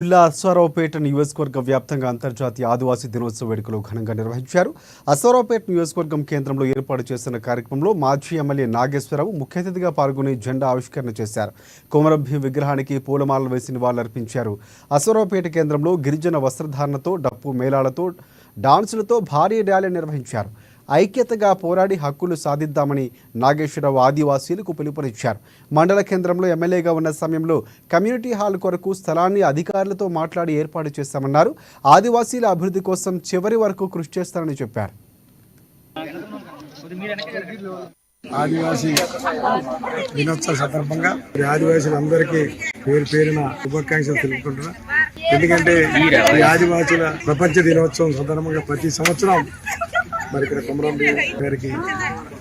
జిల్లా అశ్వారావుపేట నియోజకవర్గ వ్యాప్తంగా అంతర్జాతీయ ఆదివాసీ దినోత్సవ వేడుకలు ఘనంగా నిర్వహించారు. అశ్వారావుపేట నియోజకవర్గం కేంద్రంలో ఏర్పాటు చేసిన కార్యక్రమంలో మాజీ ఎమ్మెల్యే నాగేశ్వరరావు ముఖ్య అతిథిగా పాల్గొని జెండా ఆవిష్కరణ చేశారు. కుమరభీం విగ్రహానికి పూలమాలలు వేసి నివాళులర్పించారు. అశ్వారావుపేట కేంద్రంలో గిరిజన వస్త్రధారణతో డప్పు మేళాలతో డాన్సులతో భారీ ర్యాలీ నిర్వహించారు. ఐక్యతగా పోరాడి హక్కులు సాధిద్దామని నాగేశ్వరరావు ఆదివాసీలకు పిలుపునిచ్చారు. మండల కేంద్రంలో ఎమ్మెల్యేగా ఉన్న సమయంలో కమ్యూనిటీ హాల్ కొరకు స్థలాన్ని అధికారులతో మాట్లాడి ఏర్పాటు చేస్తామన్నారు ఆదివాసీల అభివృద్ధి కోసం చివరి వరకు కృషి చేస్తారని చెప్పారు. ఆదివాసీ దినోత్సవ సందర్భంగా ఆదివాసీలందరికీ పేరు పేరున శుభాకాంక్షలు తెలుపుకుంటున్నా. ఎందుకంటే ఈ ఆదివాసుల ప్రపంచ దినోత్సవం సందర్భంగా ప్రతి సంవత్సరం మరి ఇక్కడ కుమరం గారికి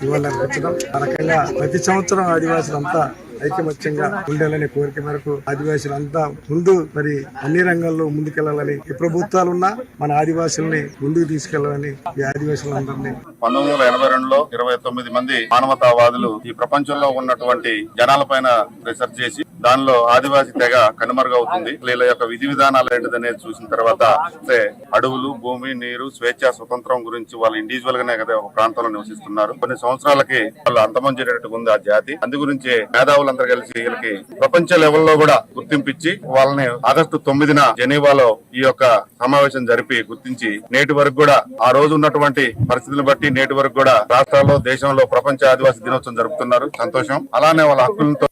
ఇవ్వాలని ఆ రకంగా ప్రతి సంవత్సరం ఆదివాసులంతా ఐకమత్యంగా ఉండాలనే కోరిక మేరకు ఆదివాసులంతా ముందు మరి అన్ని రంగాల్లో ముందుకెళ్ళాలని ఏ ప్రభుత్వాలు ఉన్నా మన ఆదివాసుల్ని ముందుకు తీసుకెళ్ళాలని ఈ ఆదివాసులందరినీ. పంతొమ్మిది వందల ఎనభై రెండులో ఇరవై తొమ్మిది మంది మానవతావాదులు ఈ ప్రపంచంలో ఉన్నటువంటి జనాలపైన రీసెర్చ్ చేసి దానిలో ఆదివాసీ తెగ కనుమరుగవుతుంది. వీళ్ళ యొక్క విధి విధానాలు ఏంటిదనేది చూసిన తర్వాత అంటే అడవులు భూమి నీరు స్వేచ్ఛ స్వతంత్రం గురించి వాళ్ళు ఇండివిజువల్ గానే కదా ఒక ప్రాంతంలో నివసిస్తున్నారు. కొన్ని సంవత్సరాలకి వాళ్ళు అంతమం చేసేటట్టుగా ఉంది ఆ జాతి. అందు గురించి మేధావులు వాళ్ళందరూ కలిసి వీళ్ళకి ప్రపంచ లెవెల్లో కూడా గుర్తింపిచ్చి వాళ్ళని ఆగస్టు తొమ్మిదిన జెనీవాలో ఈ యొక్క సమావేశం జరిపి గుర్తించి నేటి వరకు కూడా ఆ రోజు ఉన్నటువంటి పరిస్థితులను బట్టి నేటి వరకు కూడా రాష్ట్రాల్లో దేశంలో ప్రపంచ ఆదివాసీ దినోత్సవం జరుపుతున్నారు. సంతోషం. అలానే వాళ్ళ హక్కులతో